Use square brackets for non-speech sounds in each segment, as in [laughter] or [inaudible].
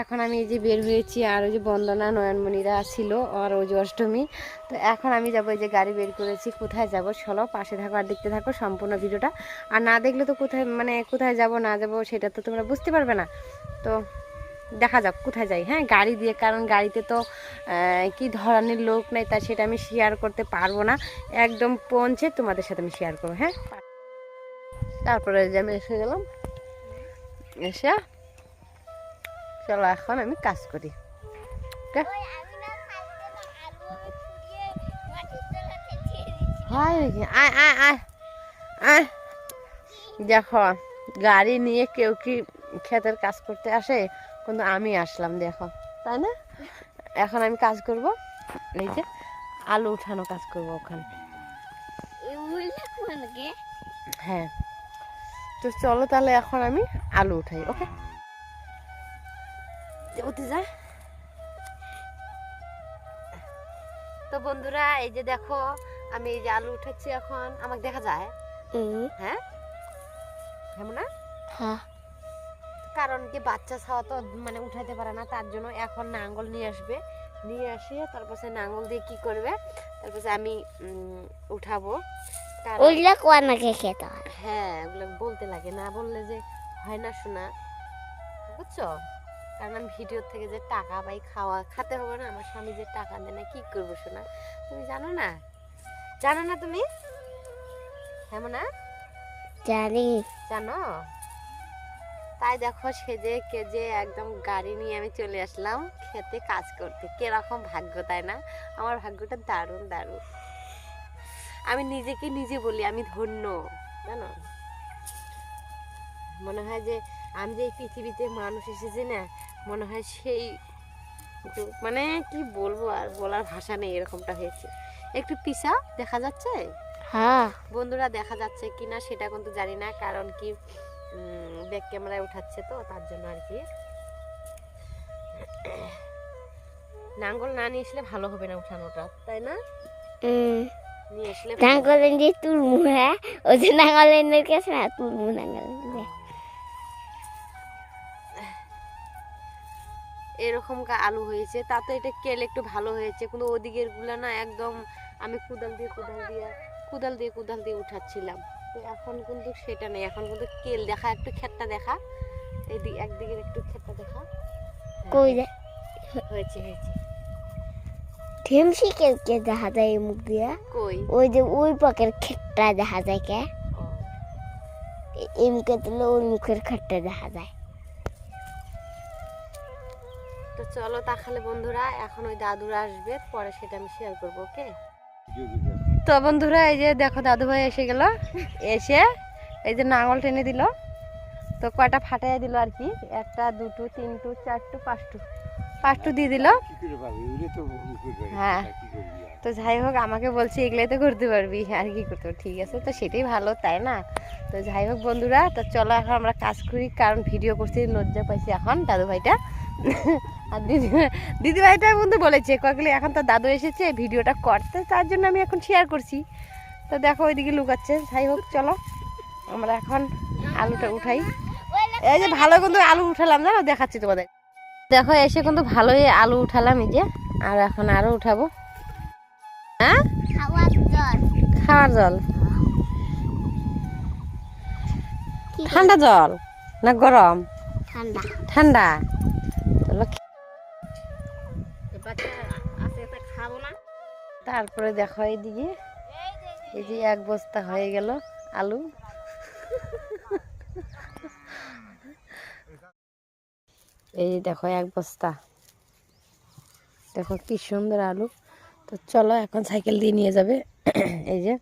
এখন আমি এই যে বের হয়েছি আর ওই যে বন্দনা, নয়নমণিরা ছিল আর ওই যে অষ্টমী। তো এখন আমি যাব এই যে গাড়ি বের করেছি, কোথায় যাব চলো পাশে থাকো আর দেখতে থাকো সম্পূর্ণ ভিডিওটা। আর না দেখলে তো কোথায় মানে কোথায় যাব, না যাব সেটা তো তোমরা বুঝতে পারবে না। তো দেখা যাক কোথায় যাই হ্যাঁ? গাড়ি দিয়ে, কারণ গাড়িতে তো কি ধরনের লোক নেই তা সেটা আমি শেয়ার করতে পারব না। একদম পৌঁছে তোমাদের সাথে আমি শেয়ার করব হ্যাঁ? তারপরে যে আমি এসে গেলাম, এসে চলো এখন আমি কাজ করি? হয় নাকি? আয় আয় আয় আয়। দেখো গাড়ি নিয়ে কেউ কি ক্ষেতের কাজ করতে আসে? কিন্তু আমি আসলাম দেখো। তাই না? এখন আমি কাজ করব। এই যে আলু উঠানো কাজ করব ওখানে। হ্যাঁ। তো চলো তাহলে এখন আমি আলু উঠাই ওকে? তো বন্ধুরা এই যে দেখো আমি এই যে আলু উঠাচ্ছি এখন। আমাকে দেখা যায়? হ্যাঁ? কেমন না হ্যাঁ। কারণ কি বাচ্চা ছাওয়া তো মানে উঠাইতে পারে না তার জন্য এখন নাঙ্গল নিয়ে আসবে। নিয়ে আসে তারপর নাঙ্গল দিয়ে কি করবে? তারপর আমি উঠাবো। ওইগুলা কোয়ানাকে খেতে হয়? হ্যাঁ ওগুলো বলতে লাগে। না বললে যে হয় না শোনা। বুঝছ? কারণ আমি ভিডিও থেকে যে টাকা পাই খাওয়া খাতে হবে না আমার স্বামী যে টাকা দেয় না কি করব শোনা তুমি জানো না? জানো না তুমি? হ্যাঁ না? জানি। জানো? তাই দেখো সেজে কেজে একদম গাড়ি নিয়ে আমি চলে আসলাম খেতে কাজ করতে। কীরকম ভাগ্য তাই না? আমার ভাগ্যটা দারুণ দারুণ। আমি নিজেকে নিজে বলি আমি ধন্য জানো? মনে হয় যে আমি যে এই পৃথিবীতে মানুষ এসেছি না মনে হয় সেই মানে কি বলব আর বলার ভাষা নেই এরকমটা হয়েছে। একটু পিসা দেখা যাচ্ছে? হ্যাঁ। বন্ধুরা দেখা যাচ্ছে কি না সেটা কিন্তু জানি না কারণ কি ব্যাক ক্যামেরায় উঠাচ্ছে তো তার জন্য আর কি। নাঙ্গল না নিয়ে আসলে ভালো হবে না উঠানোটা তাই না? নিয়ে আসলে যে তুলমু হ্যাঁ? ওই যে নাঙ্গলেনের কাছে না তুলমু নাঙ্গলেন এরকম আলু হয়েছে। তাতে এটা কেল একটু ভালো হয়েছে। কিন্তু ওদিকেরগুলা না একদম আমি কুদাল দিয়ে কুদাল দিয়ে কুদাল দিয়ে কুদাল দিয়ে উঠাচ্ছিলাম। তো এখন কিন্তু সেটা নেই। এখন কিন্তু কেল দেখা একটু ক্ষেতটা দেখা। এইদিকে একদিকের একটু ক্ষেতটা দেখা। হ্যাঁ, কই দে হয়েছে হয়েছে। ঢেমসি কে কে দেখা যায় এই মুখ দিয়া? কই? ওই যে ওই পাকের খেটটা দেখা যায় কে? এই মুখে তুলে ওই মুখের খেটটা দেখা যায়। তো চলো তাহলে বন্ধুরা, এখন ওই দাদুরা আসবে, পরে সেটা আমি শেয়ার করব, ওকে? তো বন্ধুরা, এই যে দেখো দাদু ভাই এসে গেল, এসে এই যে নাঙল টেনে দিল, তো কয়টা ফাটাই দিল আর কি? একটা, দুটো, তিনটু, চারটু, পাঁচটু। পাঁচটু দিয়ে দিল। হ্যাঁ। তো যাই হোক, আমাকে বলছে, এগুলাই তো করতে পারবি। আর কি করতে ঠিক আছে, তো সেটাই ভালো, তাই না? তো যাই হোক বন্ধুরা, তো চলো এখন আমরা কাজ করি, কারণ ভিডিও করছি লজ্জা পাইছি এখন দাদু ভাইটা আর দিদি দিদি ভাইটা বন্ধু বলেছে, কয়েকগুলি এখন তো দাদু এসেছে, ভিডিওটা করতে তার জন্য আমি এখন শেয়ার করছি। তো দেখো, ওইদিকে লুকাচ্ছে। যাই হোক, চলো, আমরা এখন আলুটা উঠাই। এই যে ভালো কিন্তু আলু উঠালাম, জানো? দেখাচ্ছি তোমাদের। দেখো এসে কিন্তু ভালোই আলু উঠালাম এই যে আর এখন আরও উঠাবো। হ্যাঁ? খাওয়ার জল। ঠান্ডা জল না গরম? ঠান্ডা। ঠান্ডা। তারপরে দেখো এইদিকে। এই যে এক বস্তা হয়ে গেল আলু। [laughs] এই দেখো, এক বস্তা। দেখো কি সুন্দর আলু। তো চলো এখন সাইকেল দিয়ে নিয়ে যাবে। [clears throat] এই যে।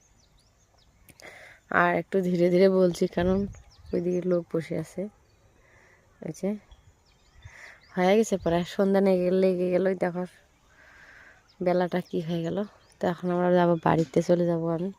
আর একটু ধীরে ধীরে বলছি, কারণ ওইদিকে লোক বসে আছে। এই যে। হয়ে গেছে প্রায়। সন্ধ্যা লেগে গেল দেখো। বেলাটা কি হয়ে গেল। তো এখন আমরা যাব বাড়িতে চলে যাব আমি।